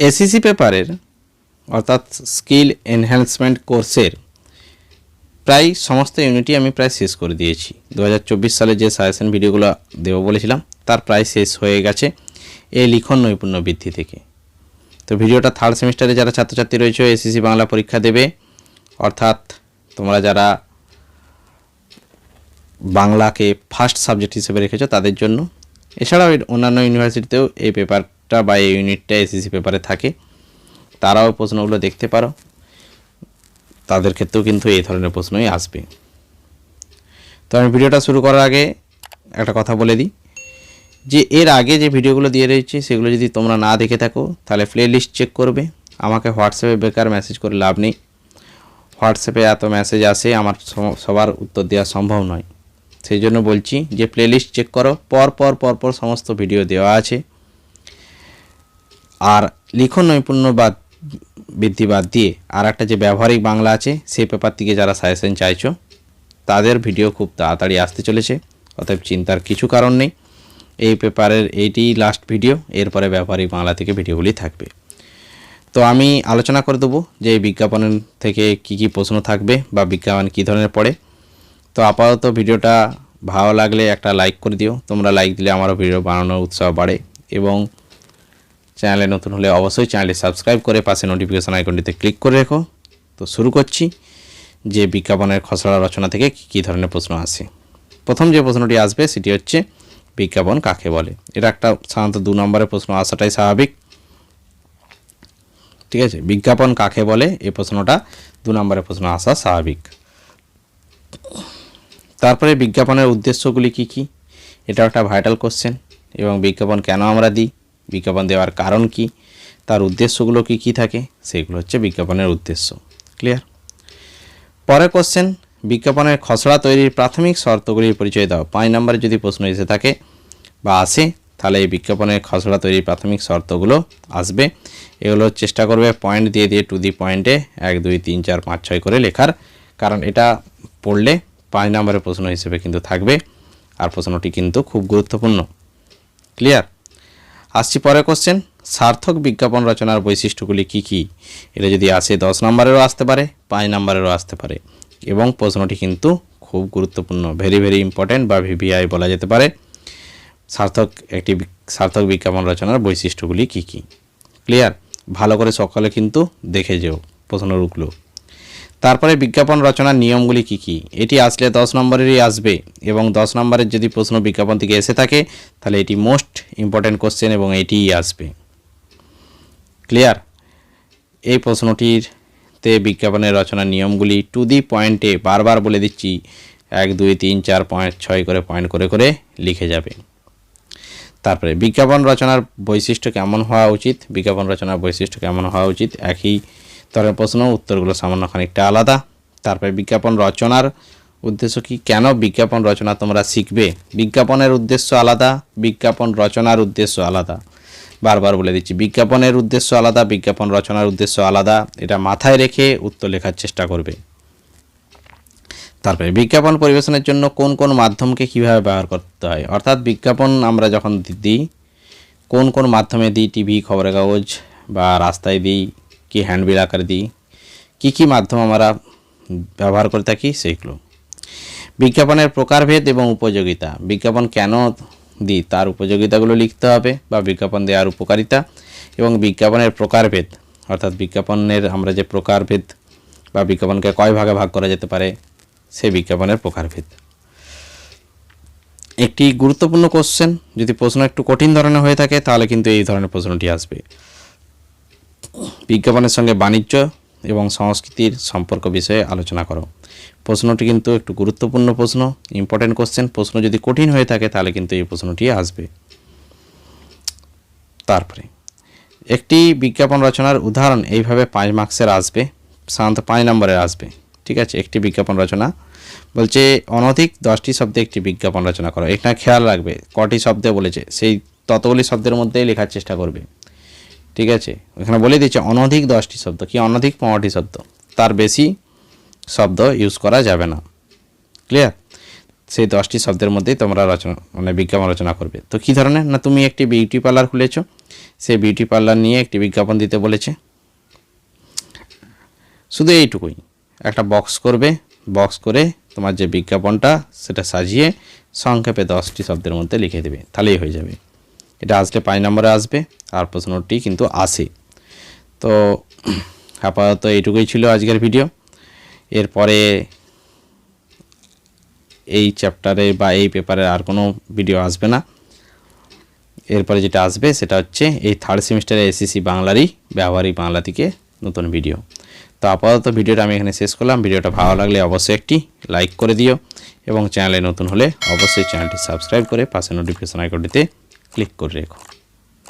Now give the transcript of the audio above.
ACC পেপারের অর্থাৎ skill enhancement কোর্সের প্রায় সমস্ত ইউনিটই আমি প্রায় শেষ করে দিয়েছি। দু হাজার চব্বিশ সালে যে সাজেশন ভিডিওগুলো দেবো বলেছিলাম, তার প্রায় শেষ হয়ে গেছে এই লিখন নৈপুণ্য বৃদ্ধি থেকে। তো ভিডিওটা থার্ড সেমিস্টারে যারা ছাত্রছাত্রী রয়েছে, এসিসি বাংলা পরীক্ষা দেবে। অর্থাৎ তোমরা যারা বাংলাকে ফার্স্ট সাবজেক্ট হিসেবে রেখেছো, তাদের জন্য। এছাড়াও অন্যান্য ইউনিভার্সিটিতেও এই পেপারটা বা এই ইউনিটটা এসিসি পেপারে থাকে। তারাও প্রশ্নগুলো দেখতে পারো। তাদের ক্ষেত্রেও কিন্তু এই ধরনের প্রশ্নই আসবে। তো আমি ভিডিওটা শুরু করার আগে একটা কথা বলে দিই যে, এর আগে যে ভিডিওগুলো দিয়ে রয়েছে, সেগুলো যদি তোমরা না দেখে থাকো, তাহলে প্লে লিস্ট চেক করবে। আমাকে হোয়াটসঅ্যাপে বেকার মেসেজ করে লাভ নেই। হোয়াটসঅ্যাপে এত মেসেজ আসে, আমার সবার উত্তর দেওয়া সম্ভব নয়। সেই জন্য বলছি যে প্লে লিস্ট চেক করো। পর পর পর পর সমস্ত ভিডিও দেওয়া আছে। আর লিখন নৈপুণ্য বাদ বৃদ্ধি বাদ দিয়ে আর একটা যে ব্যবহারিক বাংলা আছে, সেই পেপার থেকে যারা সাজেশন চাইছো, তাদের ভিডিও খুব তাড়াতাড়ি আসতে চলেছে। অতএব চিন্তার কিছু কারণ নেই। এই পেপারের এইটি লাস্ট ভিডিও, এরপরে ব্যবহারিক বাংলা থেকে ভিডিওগুলি থাকবে। তো আমি আলোচনা করে দেবো যে এই বিজ্ঞাপনের থেকে কি কি প্রশ্ন থাকবে বা বিজ্ঞাপন কী ধরনের পড়ে। তো আপাতত ভিডিওটা ভালো লাগলে একটা লাইক করে দিও। তোমরা লাইক দিলে আমারও ভিডিও বানানোর উৎসাহ বাড়ে এবং চ্যানেলে নতুন হলে অবশ্যই চ্যানেলটি সাবস্ক্রাইব করে পাশে নোটিফিকেশন আইকনটিতে ক্লিক করে রেখো। তো শুরু করছি যে বিজ্ঞাপনের খসড়া রচনা থেকে কী কী ধরনের প্রশ্ন আসে। প্রথম যে প্রশ্নটি আসবে সেটি হচ্ছে, বিজ্ঞাপন কাকে বলে? এটা একটা সাধারণত দু নম্বরের প্রশ্ন আসাটাই স্বাভাবিক। ঠিক আছে, বিজ্ঞাপন কাকে বলে? এই প্রশ্নটা দু নম্বরের প্রশ্ন আসা স্বাভাবিক। তারপরে বিজ্ঞাপনের উদ্দেশ্যগুলি কি কি? এটা একটা ভাইটাল কোশ্চেন এবং বিজ্ঞাপন কেন আমরা দিই? বিজ্ঞাপন দেওয়ার কারণ কি? তার উদ্দেশ্যগুলো কি কি থাকে? সেগুলো হচ্ছে বিজ্ঞাপনের উদ্দেশ্য। ক্লিয়ার পরের কোশ্চেন বিজ্ঞাপনের খসড়া তৈরির প্রাথমিক শর্তগুলির পরিচয় দাও। পাঁচ নম্বরে যদি প্রশ্ন এসে থাকে বা আসে, তাহলে এই বিজ্ঞাপনের খসড়া তৈরির প্রাথমিক শর্তগুলো আসবে। এগুলো চেষ্টা করবে পয়েন্ট দিয়ে দিয়ে টু দি পয়েন্টে এক, দুই, তিন, চার, পাঁচ, ছয় করে লেখার। কারণ এটা পড়লে পাঁচ নম্বরের প্রশ্ন হিসেবে কিন্তু থাকবে। আর প্রশ্নটি কিন্তু খুব গুরুত্বপূর্ণ। ক্লিয়ার আসছি পরের কোশ্চেন সার্থক বিজ্ঞাপন রচনার বৈশিষ্ট্যগুলি কি কি? এটা যদি আসে, দশ নম্বরেরও আসতে পারে, পাঁচ নম্বরেরও আসতে পারে। এবং প্রশ্নটি কিন্তু খুব গুরুত্বপূর্ণ ভেরি ভেরি ইম্পর্ট্যান্ট বা ভিভিআই বলা যেতে পারে। সার্থক একটি সার্থক বিজ্ঞাপন রচনার বৈশিষ্ট্যগুলি কি কি? ক্লিয়ার ভালো করে সকালে কিন্তু দেখে যেও প্রশ্নগুলো তারপরে বিজ্ঞাপন রচনার নিয়মগুলি কি কি? এটি আসলে দশ নম্বরেরই আসবে এবং দশ নম্বরের যদি প্রশ্ন বিজ্ঞাপন থেকে এসে থাকে, তাহলে এটি মোস্ট ইম্পর্ট্যান্ট কোশ্চেন এবং এটিই আসবে। ক্লিয়ার? এই প্রশ্নটিরতে বিজ্ঞাপনের রচনার নিয়মগুলি টু দি পয়েন্টে বারবার বলে দিচ্ছি, এক, দুই, তিন, চার পয়েন্ট ছয় করে পয়েন্ট করে করে লিখে যাবে। তারপরে, বিজ্ঞাপন রচনার বৈশিষ্ট্য কেমন হওয়া উচিত? বিজ্ঞাপন রচনার বৈশিষ্ট্য কেমন হওয়া উচিত? একই ধরনের প্রশ্ন, উত্তরগুলো সামান্য খানিকটা আলাদা। তারপরে বিজ্ঞাপন রচনার উদ্দেশ্য কি? কেন বিজ্ঞাপন রচনা তোমরা শিখবে? বিজ্ঞাপনের উদ্দেশ্য আলাদা, বিজ্ঞাপন রচনার উদ্দেশ্য আলাদা। বারবার বলে দিচ্ছি, বিজ্ঞাপনের উদ্দেশ্য আলাদা, বিজ্ঞাপন রচনার উদ্দেশ্য আলাদা। এটা মাথায় রেখে উত্তর লেখার চেষ্টা করবে। তারপরে, বিজ্ঞাপন পরিবেশনের জন্য কোন কোন মাধ্যমকে কীভাবে ব্যবহার করতে হয়? অর্থাৎ বিজ্ঞাপন আমরা যখন দিই কোন কোন মাধ্যমে দিই? টিভি, খবরের কাগজ বা রাস্তায় দিই কি হ্যান্ডবিল আকারে দিই, কী কী মাধ্যম আমরা ব্যবহার করে থাকি সেইগুলো। বিজ্ঞাপনের প্রকারভেদ এবং উপযোগিতা, বিজ্ঞাপন কেন দিই তার উপযোগিতাগুলো লিখতে হবে বা বিজ্ঞাপন দেওয়ার উপকারিতা এবং বিজ্ঞাপনের প্রকারভেদ, অর্থাৎ বিজ্ঞাপনের আমরা যে প্রকারভেদ বা বিজ্ঞাপনকে কয় ভাগে ভাগ করা যেতে পারে, সেই বিজ্ঞাপনের প্রকারভেদ। একটি গুরুত্বপূর্ণ কোশ্চেন যদি প্রশ্ন একটু কঠিন ধরনের হয়ে থাকে, তাহলে কিন্তু এই ধরনের প্রশ্নটি আসবে। বিজ্ঞাপনের সঙ্গে বাণিজ্য এবং সংস্কৃতির সম্পর্ক বিষয়ে আলোচনা করো। প্রশ্নটি কিন্তু একটু গুরুত্বপূর্ণ প্রশ্ন ইম্পর্টেন্ট কোশ্চেন প্রশ্ন যদি কঠিন হয়ে থাকে, তাহলে কিন্তু এই প্রশ্নটি আসবে। তারপরে, একটি বিজ্ঞাপন রচনার উদাহরণ এইভাবে পাঁচ মার্কসের আসবে, সাধারণত পাঁচ নম্বরের আসবে। ঠিক আছে, একটি বিজ্ঞাপন রচনা বলছে, অনধিক দশটি শব্দে একটি বিজ্ঞাপন রচনা করো। এটা খেয়াল রাখবে, কটি শব্দে বলেছে, সেই ততগুলি শব্দের মধ্যেই লেখার চেষ্টা করবে। ঠিক আছে? এখানে বলে দিচ্ছে অনধিক দশটি শব্দ। কি অনধিক? পনেরোটি শব্দ। তার বেশি শব্দ ইউজ করা যাবে না। ক্লিয়ার সেই দশটি শব্দের মধ্যেই তোমরা রচনা মানে বিজ্ঞাপন রচনা করবে। তো কী ধরনের? না, তুমি একটি বিউটি পার্লার খুলেছো। সে বিউটি পার্লার নিয়ে একটি বিজ্ঞাপন দিতে বলেছে। শুধু এইটুকুই। একটা বক্স করবে। বক্স করে তোমার যে বিজ্ঞাপনটা, সেটা সাজিয়ে সংক্ষেপে দশটি শব্দের মধ্যে লিখে দেবে। তাহলেই হয়ে যাবে। এটা আসলে পাঁচ নম্বরে আসবে, আর প্রশ্নটি কিন্তু আসে। তো, আপাতত এইটুকুই ছিল আজকের ভিডিও। এরপরে এই চ্যাপ্টারে বা এই পেপারে আর কোনো ভিডিও আসবে না। এরপরে যেটা আসবে সেটা হচ্ছে এই থার্ড সেমিস্টারে এসএসসি বাংলারই ব্যবহারিক বাংলা থেকে নতুন ভিডিও। তো আপাতত ভিডিওটা আমি এখানে শেষ করলাম। ভিডিওটা ভালো লাগলে অবশ্যই একটি লাইক করে দিও এবং চ্যানেলে নতুন হলে অবশ্যই চ্যানেলটি সাবস্ক্রাইব করে পাশে নোটিফিকেশন আইকনটিতে ক্লিক করে রেখো